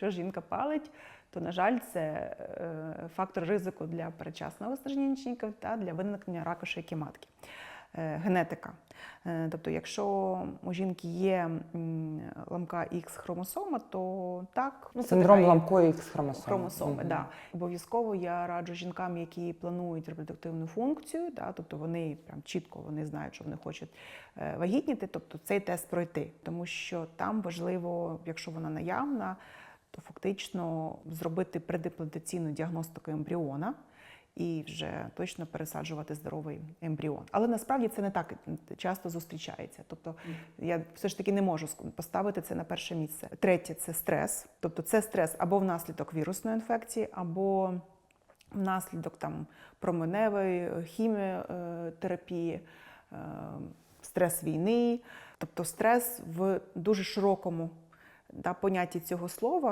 якщо жінка палить, то, на жаль, це е, фактор ризику для передчасного виснаження яєчників та для виникнення раку шийки матки. Е, Генетика. Е, Тобто, якщо у жінки є ламка Х хромосома, то так, ну, Синдром ламкої Х хромосоми. хромосоми. Мгм. Да. Обов'язково я раджу жінкам, які планують репродуктивну функцію, да, тобто вони прям чітко вони знають, що вони хочуть вагітніти, тобто цей тест пройти, тому що там важливо, якщо вона наявна, то фактично зробити предимплантаційну діагностику ембріона. І вже точно пересаджувати здоровий ембріон. Але насправді це не так часто зустрічається. Тобто я все ж таки не можу поставити це на перше місце. Третє це стрес. Тобто це стрес або внаслідок вірусної інфекції, або внаслідок там променевої хіміотерапії, е, стрес війни, тобто стрес в дуже широкому да, понятті цього слова.